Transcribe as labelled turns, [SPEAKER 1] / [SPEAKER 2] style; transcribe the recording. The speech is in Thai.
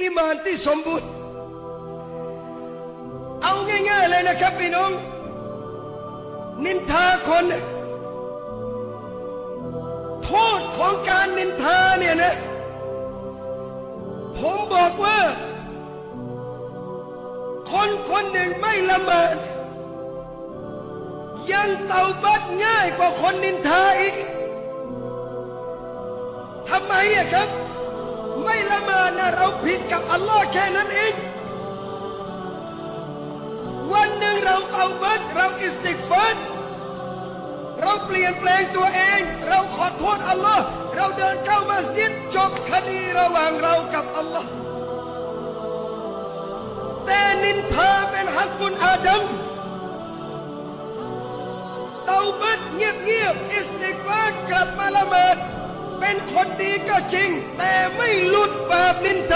[SPEAKER 1] อีหมานที่สมบูรณ์ เอาง่ายๆเลยนะครับพี่น้อง นินทาคน โทษของการนินทาเนี่ยนะ ผมบอกว่า คนคนหนึ่งไม่ละเมิดยังเตาบัดง่ายกว่าคนนินทาอีกทำไมอะครับ เมิดนะเราผิดกับอัลลอฮ์แค่นั้นเอง วันหนึ่งเราเตาบัดเราอิสติกฟัดเราเปลี่ยนแปลงตัวเอง เราขอโทษอัลลอฮ์เราเดินเข้ามัสยิดจบคดีระหว่างเรากับอัลลอฮ์แต่นินทาเป็นฮักบุญอาดัมเตาบัดเงียบๆอิสติกฟัดกลับมาละเมิดเป็นคนดีก็จริง แต่ไม่ลุ দিন